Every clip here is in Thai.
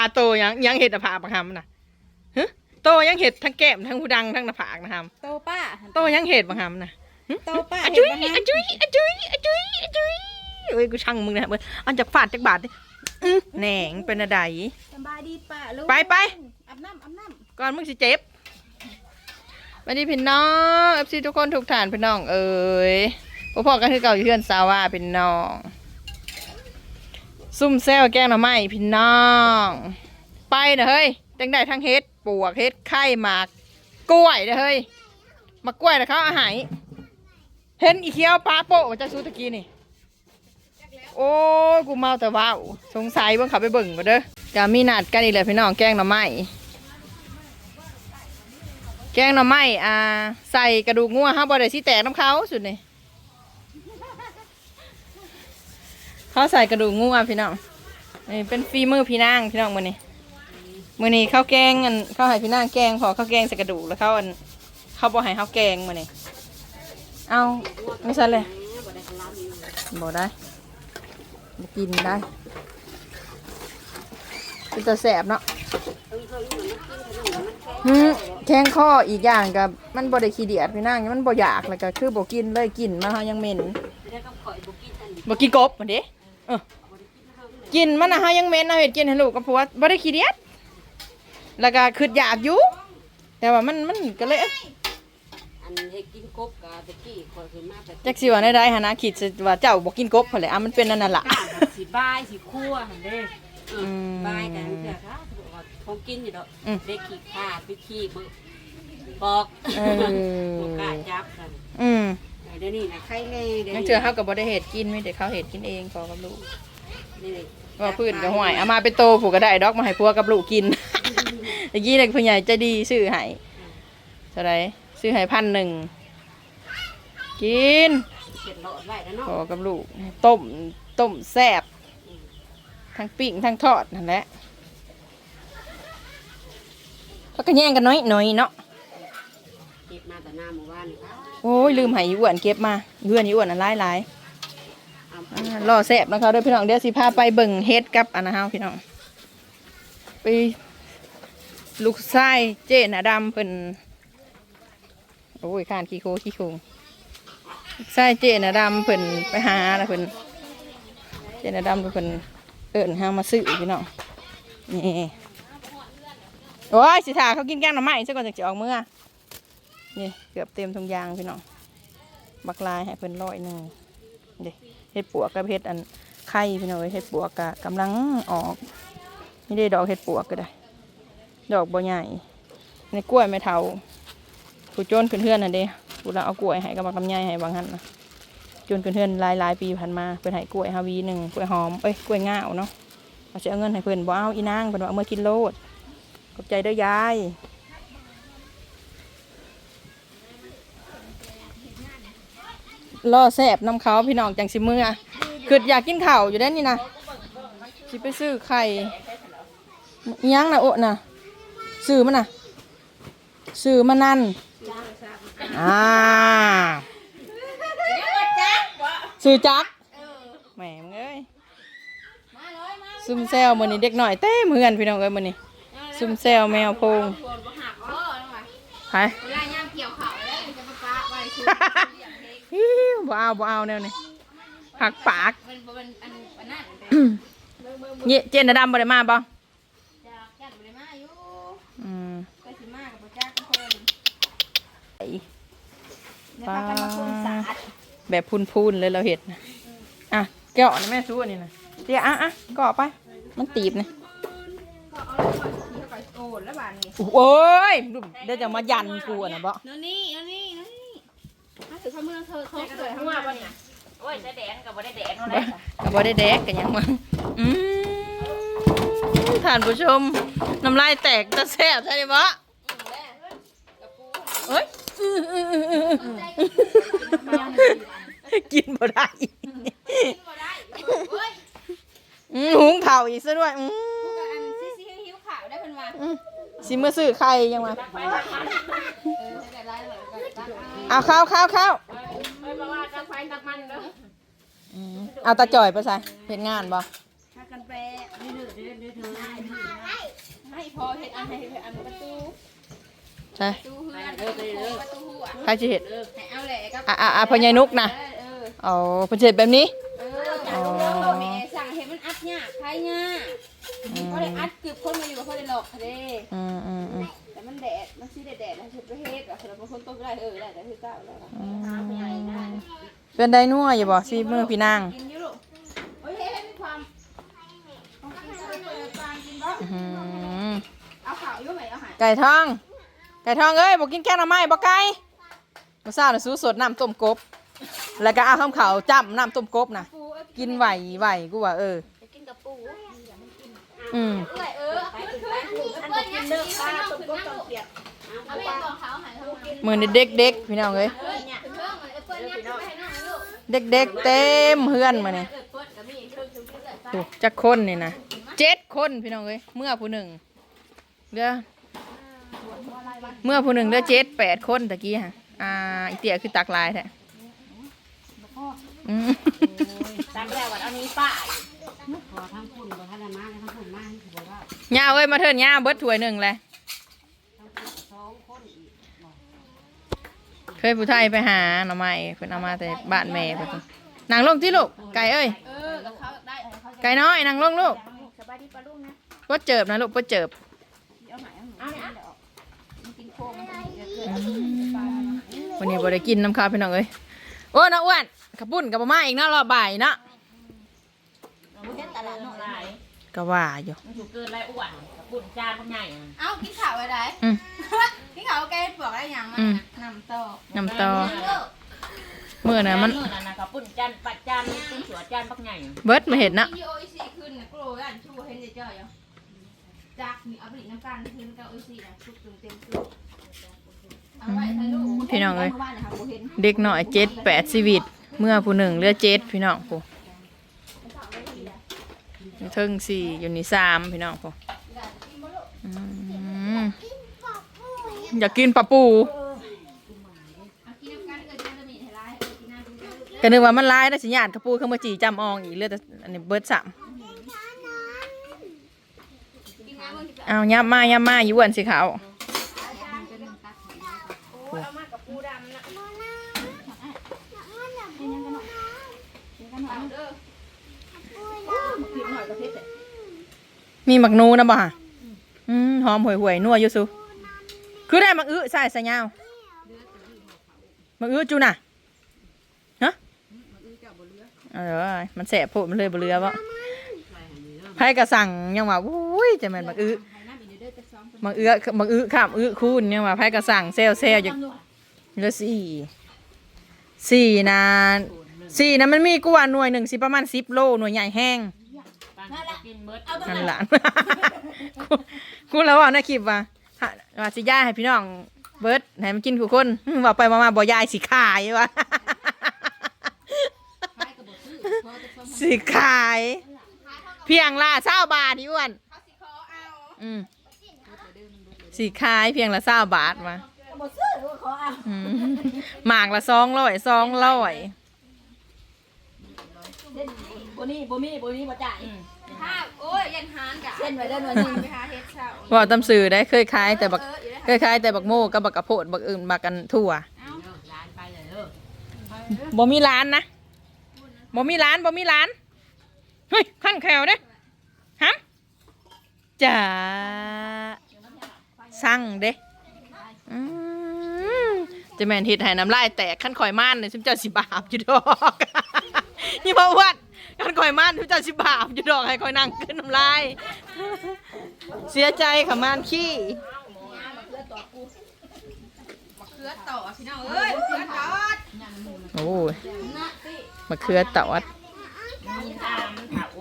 าโตยังยังเห็ดหน้าผากบักหำน่ะฮะโตยังเห็ดทั้งแก้มทั้งหูดังทั้งหน้าผากนะฮะโตป้าโตยังเห็ดบักหำน่ะโตป้าอะจุ้ยเห็นบ่อะจุ้ยอะจุ้ยอะจุ้ยอะจุ้ยเอ้ยกูช่างมึงนะเว้ยอันจากฟาดจากบาทดิอื้อแหนงเป็นอะไรสบายดีป้าลูกไปไปอาบน้ำอาบน้ก่อนมึงสิเจ็บวันนี้พี่น้องเอฟซีทุกคนทุกฐานพี่น้องเอ้ยพ่อพ่อกันคือเก่าอยู่เพื่อนสาวาพี่น้อง ซุ่มแซวแกงหน่อไม้พี่น้อง ไปนะเฮ้ยจังได้ทั้งเฮ็ดปวกเฮ็ดไข่หมาก กล้วยนะเฮ้ยมากล้วยนะเขาอาหารเห็นอีเคียวปลาโปะจากซูตะกี้นี่โอ้กูเมาแต่ว่าวสงสัยเบิ่งเขาไปเบิ่งก็เด้อจะมีนัดกันอีกเลยพี่น้องแกงหน่อไม้แกงหน่อไม้อ่าใส่กระดูกงัวห้าบ่ได้สิแตกน้ำเขาสุดนี่ เขาใส่กระดูกงัวพี่น้องนี่เป็นฟีมือพี่นางพี่น้องมือนี้มื้อนี้ข้าวแกงอันเขาวให้พี่นางแกงพอข้าวแกงใส่กระดูกแล้วเขาวอันเขาบ่ให้ข้าวแกงมือนี้เอาไม่ใช่เลยบ่ได้กินได้เป็นตัวแสบเนาะหืมแข้งข้ออีกอย่างกับมันบ่ได้ขี้เดียดพี่นางมันบ่อยากแล้วก็คือบ่กินเลยกินมาเฮายังเหม็นบ่กินกบมันเด้ ออกินมันน่ะเฮายังเหม็นเฮาเฮ็ดกินให้ลูกกับผัวบ่ได้ขี้เดียดแล้วก็คืออยากอยู่แต่ว่ามันมันก็เลยเอ๊ะอันให้กินกบกับตะกี้คอยขึ้นมาแบบจักสิว่าได้ๆหั่นนะคิดสิว่าเจ้าบ่กินกบพุ่นแหละอะมันเป็นนั่นน่ะล่ะก้าสิบายสิคั่วหันเด้เออมบายกันเถอะค่ะเขากินอยู่ดอกอืมได้ขี้ขาดไปขี้บึกปอกเออบ่กล้าจับกันอืม เออเดี๋ยวนี้นะใครแน่เดี๋ยวนั่นนี้เชื่อเฮาก็บ่ได้เฮ็ดกินมีแต่เขาเฮ็ดกินเองพอกับลูกนี่ว่าพื้นก็ห่วยเอามาเป็นโตผูกก็ได้ดอกมาให้พัวกับลูกกิน ตะกี้เด็กผู้ใหญ่ใจดีซื้อให้เท่าไรซื้อให้พันหนึ่งกิน เก็บหลอดไว้แล้วเนาะพอกับลูกต้มต้มแซ่บทั้งปิ้งทั้งทอดนั่นแหละแล้วก็แย่งกันน้อยหน่อยๆเนาะเก็บมาแต่หน้าหมู่บ้านนี่ค่ะ โอ้ยลืมห้อีอ้วนเก็บมาอีอ้วนอ้วนอันหลายหลายรอแซ่บนะคะด้อพี่น้องเดี๋ยวสิพาไปเบิ่งเฮ็ดกับอันนะฮะพี่น้องไปลูกไส้เจน่ะดำเพิ่นโอ้ยขานขี้โคขี้โคงลูกไส้เจน่ะดำเพิ่นไปหาแล้วเพิ่นเจน่ะดำเพิ่นเอิ้นหามาซื้อพี่น้องนี่โอ้ยสิถาเขากินแกงหน่อไม้ซะก่อนจะออกเมื่อ นี่เกือบเต็มทุงยางพี่น้องบักลายให้เพิ่นร้อยหนึ่งเด็เห็ดปวกกับเห็ดอันไข่พี่น้องเอ้ยเห็ดปวกกะกำลังออกนี่ได้ดอกเห็ดปวกก็ได้ ดอกบ่ใหญ่ ในกล้วยไม่เทาผู้โจนขึ้นเพื่อนน่ะเด้ผู้เราเอากล้วยให้กับบักลำไยให้บางหันนะจนเพื่อนหลายหลายๆปีผ่านมาเพิ่นให้กล้วยฮาวีหนึ่งกล้วยหอมเอ้ยกล้วยง่าวเนาะเอาจะเอาเงินให้เพิ่นบ่เอาอีนางเพิ่นว่าเอามื่อกินโลดขอบใจเด้อยาย ล่อแสบน้ำเขาพี่น้องจังสิมือคืออยากกินข้าวอยู่ได้อนี่นะสิไปซื้อไข่อิหยังนะโอะนะซื้อมันนะซื้อมันนั่นอ่าซื้อจักแหมมึงเอ้ยซุ่มแซวมือนี้เด็กหน่อยเต้มเฮือนพี่น้องเอ้ยมือนี้ซุ่มแซวแมวโพงไป ฮิวบ่เอาบ่เอาแนวนี้หักปากมันเป็นอันอันนั้นเยเจนน่ะดำบ่ได้มาบ่จะแก้บริมาอยู่อืมก็สิมากับพระเจ้าทุกคนไอ้เดี๋ยวพากันมาคุมสาดแบบพูนๆเลยเราเห็ดนะอะแกะนะแม่สู้อันนี้นะเดี๋ยวอะอะก็ไป มันตีบนะก็เอาเลยก่อนที่เขาไปโกนแล้วบานนี้โอ้ยเดี๋ยวจะมายันกูอะนะบ่นั่นนี่นั่นนี่นั่นนี่ ถ้าถือข้ามือเธอเขาเกิดข้างหน้าป่ะเนี่ยโอ้ยได้แดงกับบ่ได้แดงบ่ก็บ่ได้แดกกันยังมั้งอืมท่านผู้ชมน้ำลายแตกตะแซ่บใช่ไหมบ่เอ้ยอื้ออื้ออื้ออื้ออื้อกินบ่ได้อืมหุงข้าวอีกซะด้วยอืมอันซีซีหิวขาวได้เพิ่นว่าอืมสิมาซื้อไข่ยังวะ เออแต่ไรเลยก็เอาข้าวข้าวข้าวไม่บอกว่าจะไฟน้ำมันเด้อเอาตาจ่อยไปใส่เห็นงานบ่ถ้ากันไปนี่เดือดเดือดเดือดเดือดอันให้อันประตูใช่ประตูเฮือนประตูโค้งประตูหัวใครจะเห็นให้เอาแหละกับอะอะอะพญานุกนะเออเออเอาเพนสิเฮ็ดแบบนี้ เออจังลูกแม่สั่งให้มันอัดยากใครยากเขาได้อัดเกือบคนมาอยู่กับเขาได้หลอกเด้อืมอืมอืมแต่ มันแดด มันสิได้แดดนะเฮ็ดประเทศอะเราเป็นคนตกได้เออได้แต่คือเก้าแล้วหาผู้ใหญ่ได้เป็นได้นัวอยู่บ่สิมือพี่นางกินอยู่ลูกโอ้ยเฮ้ยมีความต้องกินข้าวเปิดปานกินบ่อื้อหือเอาข้าวอยู่ไหมเอาหายไก่ทอง ไก่ทองเอ้ยบ่กินแค่น้ำไม้บ่ไก่มื้อเช้าน่ะสู้สดน้ำต้มกบ แล้วก็เอาข้าวขาวจ้ำน้ำต้มกบน่ะปูเอ้ยกินไหวไหวกูว่าเออจะกินกับปูอืมเอ้ยเอ อไปถึงไปถึงอันกินเลิกปลาต้มกบต้องเปียกเอาไปบอกเขาหายเขากินมื้อนี้เด็กๆพี่น้องเอ้ยเอ้ยเนี่ยเพิ่งมันเปิ้ลเนี่ยไปให้น้องลูกเด็กๆเต็มเฮือนมื้อนี้เอ้ยเปิ้ลก็มีเพิ่งถึงเพิ่งเลยไปโอ้จักคนนี่นะเจ็ดคนพี่น้องเอ้ยเมื่อผู้หนึ่งเด้อเมื่อผู้หนึ่งเด้อเจ็ดแปดคนตะกี้ฮะอ่าอีเตี้ยคือตักลายแท้อืม ตักแล้ววันอันนี้ป้า พอทั้งคุณบ่ทันได้มาทั้งคุณมาที่บอกว่าย่าเอ้ยมาเถิดย่าเบิดถ้วยหนึ่งเลยทั้งคุณสองคนอีกบอกเคยผู้ไทยไปหาหน่อไม้เพิ่นเอามาแต่บ้านแม่เพิ่นนางลงที่ลูกไก่เอ้ยเออกับเขาได้เขาจะไก่น้อยนางลงลูกสบายดีปลาลูกนะปดเจิบนะลูกปดเจิบเอาไหนเอาไหนเอามันกินโค้งมันกินเกลือวันนี้บ่ได้กินน้ำข้าวพี่น้องเอ้ยโอ้น้าอ้วนกระปุ่นกับมาอีกเนาะรอบบ่ายเนาะ เราเห็นตลาดหน่อยก็ว่าอยู่มันถูกเกินไรอ้วนกับปุ่นจานพวกใหญ่อะเอ้ากินข้าวอะไรอืม กินข้าวแกปลอกได้ยังมันนำต่อน้ำต่อเมื่อน่ะมันเมื่อนั้นนะกับปุ่นจานปัดจานปุ่นสวนจานพวกใหญ่อะเบิดมาเห็นนะกินโออิซีขึ้นนะกลัวอันชูเห็นเจ้าอยู่จากมีอับลิน้ำกันขึ้นกับโออิซีนะชุบเต็มชุบเอาไว้ให้ลูกพี่น้องเอ้ยบ้านนะคะเห็นเด็กหน่อยเจ็ดแปดชีวิต เมื่อผู้หนึ่งเหลือเจ็ดพี่น้องผู้ อยู่เทิงสี่อยู่นี่สามพี่น้องพออืมอยากกินปลาปูก็นึกว่ามันลายนะสิญาติกระปูเข้ามาจีจำอองอีกเลือดอันนี้เบิร์ดสามเอายับมายับมาอยู่วันสิเขาว โอ้ยเอามากับปูดำนะเอาเด้อกินหน่อยกับเพชร มีหมักนูนะบ่ะอืมหอมห่วยห่วยนัวอยู่สุคือได้หมักอื้อใส่ใส่ยาวหมักอื้อจูน่ะฮะเออมันแสบโพดมันเลยบ่เรือบ่ไผก็สั่งยังว่าอุ้ยจะแม่นหมักอื้อหมักอื้อหมักอื้อข้ามอื้อคูณยังว่าไผก็สั่งเซลเซลอยู่เลสี่สี่นะสี่นะมันมีกว่าหน่วยหนึ่งสิประมาณ10โลหน่วยใหญ่แห้ง ปานจะกินเบิดนั่นหลานกูแล้วว่าในคลิปว่าหาว่าสิย่าให้พี่น้องเบิร์ดให้มันกินทุกคนอืมบอกไปมามาบ่ยายสิขายวะสิขาย เพียงละเศร้าบาทอีอ้วนเขาสิขอเอาอืมสิขายเพียงละเศร้าบาทมาอืมหมากละสองร้อยสองร้อย บ่นี่บ่มีบ่มีบ่จ่ายถ้าโอ้ยยันหานกะเส้นไว้เด้อหน่อยหนึงไปหาเฮ็ดเช้าว่าตำสื่อได้เคยขายแต่บักเอออยู่ได้เคยขายแต่บักโม่กับบักกระโพดบักอื่นบักกันทั่วร้านไปเลยเด้อบ่มีร้านนะบ่มีร้านบ่มีร้านเฮ้ยขั้นแขวเด้ฮะจ๋าสั่งเด้อืมจะแม่นเฮ็ดให้น้ำลายแตกขั้นข่อยม่านเนี่ยฉันเจ้าสิบาปอยู่ดอกนี่บ่อ้ว นขั้นข่อยม่านฉันเจ้าสิบาปอยู่ดอกให้ข่อยนั่งขึ้นน้ำลาย เสียใจค่ะม่านขี้เครือต่อพี่น้องเอ้ยเครือต่อโอ้ยมะเขือตอดมีตามถาโอ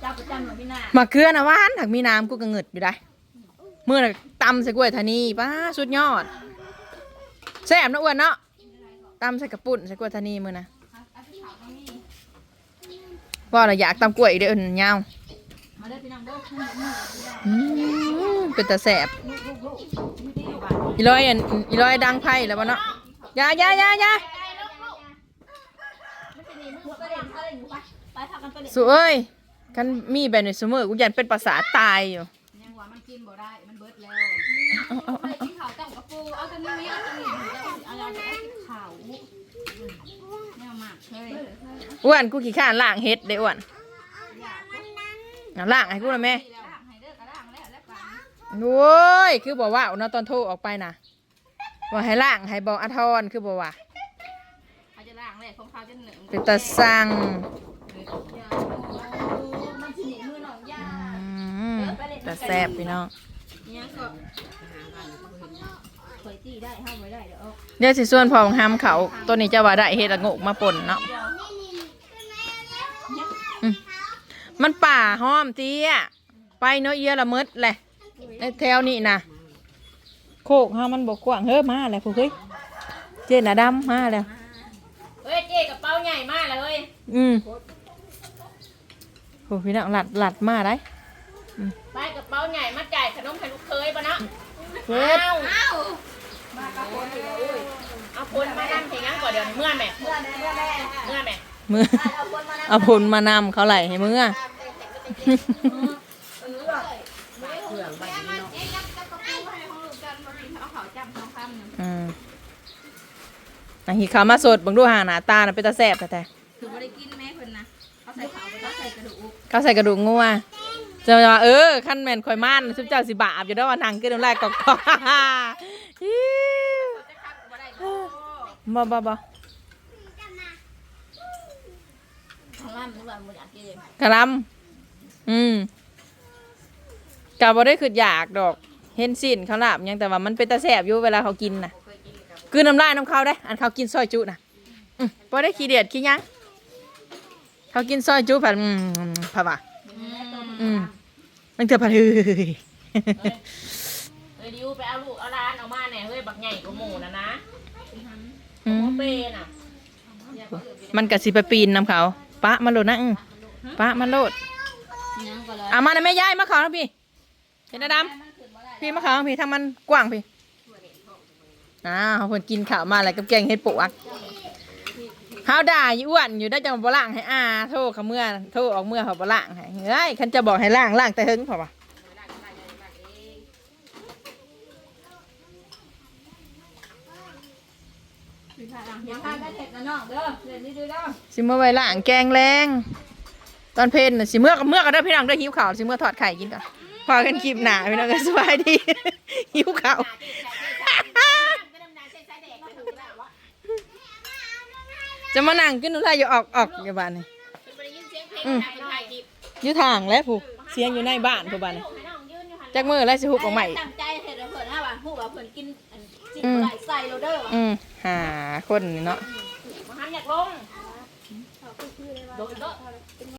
เจ้าประจำหน่อยพี่นามะเขือนะหวานถักมีน้ำกูก็เงิดอยู่ได้ เมื่อน่ะตำใส่กล้วยทานีป้าสุดยอดแซ่บนะอ้วนเนาะตำใส่กระปุ่นใส่กล้วยทานีมือนะ ว่าเราอยากตำกล้วยอีกเด้ออนยาวมาเด้อพี่น้องเด้ออืมเป็นตาแสบอีร้อยอันอีร้อยดังไพ่แล้วบ่เนาะอยาอยาอยาอยาก็เด่นเขาเด่นอยู่ไปไปพากันไปเด่นสุเอ้ยกันมีแบบในสมอกูยันเป็นภาษาตายอยู่ยังหัวมันกินบ่ได้มันเบิดแล้วเอาเอาไปกินข้าวต้มกับปูเอาตัวนี้เอาตัวนี้เอาเราจะเอากินข้าวแนวมากเลย อ้วนกูขี้ข้านล่างเฮ็ดเด้อ้วนอยากเอาล่างให้กูหน่อยแม่ล่างให้เด้อกระล่างแล้วแล้วกันโว้ยคือบอกว่าเอาเนาะตอนโทรออกไปนะว่าให้ล่างให้บอกอาทรคือบอกว่าเขาจะล่างเลยของเขาจะหนึ่งเป็นตาสั่งมันสิหนีมือหนองยาอืมแต่แซ่บพี่น้อง เนี่ยก็เคยตีได้ห้ามไว้ได้เดี๋ยวเอาเดี๋ยวสิส่วนพองห้ามเขาตัวนี้จะว่าได้เฮ็ดละโงกมาป่นเนาะอืมมันป่าห้อมเตี้ยไปเนาะเอียละมืดแหละในแถวนี้นะโคกห้ามันบกกว้างเฮ้ยมาแล้วผู้เฮ้ยเจนน่ะดำมาแล้วเฮ้ยเจ๊กับเป้าใหญ่มากเลยอืมโหพี่น้องหลัดหลัดมาได้ไปกับเป้าใหญ่มาจ่ายขนมให้ลูกเคยปะเนาะ เฮ็ดเอา เอาคนมานั่งเพลงงั้นก่อนเดี๋ยวเมื่อแม่เมื่อแม่เมื่อแม่เมื่อแม่มือเอาคนมานะเอาผลมานำเขาไหลให้มืออืมอันนี้ข้าวมาสดเบังดูหาหน้าตาน่ะเป็นตาแซ่บแต่คือไม่ได้กินแม่คนนะเขาใส่ขาวไปเขาใส่กระดูกเขาใส่กระดูกงัวจะว่าเออขั้นแมนข่อยม่านชุบเจ้าสิบาปอยู่ด้วยว่านังกินน้ำลายกอกก อกอิ๊วจะคัดก็ได้บ่บ่บ่ของล่ำนึกว่าบ่อยากกินกะลำอืมกะบ่ได้คืออยากดอก เห็นสิ้นเขาลาบยังแต่ว่ามันเป็นตาแซ่บอยู่เวลาเขากินน่ะคือน้ำลายน้ำเขาได้ อันเขากินซอยจุน่ะบ่ได้ขี้เดียดขี้ยังเขากินซอยจุผัดอืมผัดว่าอืมมันเถื่อผัดเฮ้ยเฮ้ยดิวไปเอาลูกเอา กใหญ่กว่าหมูนะนะอืมโมเป้น่ะมันก็สิไปปีนนำเขาปะมันโลดนะอือปะมันโลดยังก็เลยเอามานะแม่ยายมาขอทางพี่เห็นนะดำพี่มาขอทางพี่ทางมันกว้างพี่อ้าวเพิ่นกินข้าวมาอะไรกับแกงเห็ดปวกเฮาด่าอยู่อ้วนอยู่ได้จังบ่ล้างให้อาโทษเขาเมื่อโทษออกเมื่อเขาบ่ล้างให้เฮ้ยคันจะบอกให้ล้างล้างแต่หึงพอปะ ยังพากันเห็ดนะน้องเด้อเล่นนี่ดูเด้อสิเมื่อไว้ล้างแกงแรง ตอนเพลนน่ะสิเมื่อกับเมื่อก็ได้อพี่น้องได้อหิวข้าวสิเมื่อถอดไข่กินก่อนพอกันคลิปหนาพี่น้องก็สบายดี หิวข้าวจะมานั่งกินอะไรอยู่ออกออกอยู่บ้านนี่อืมอยู่ทางแล้วผู้เสียงอยู่ในบ้านผู้บ้านนี่จักมือแล้วสิหุบออกใหม่ ตั้งใจเห็ดแล้วเพิ่นะว่าฮู้ว่าเพิ่นกินอันกินบ่ได้ใส่โลเด้ออืม หาคนนี่เนาะมาหันอยากลง โดดโดด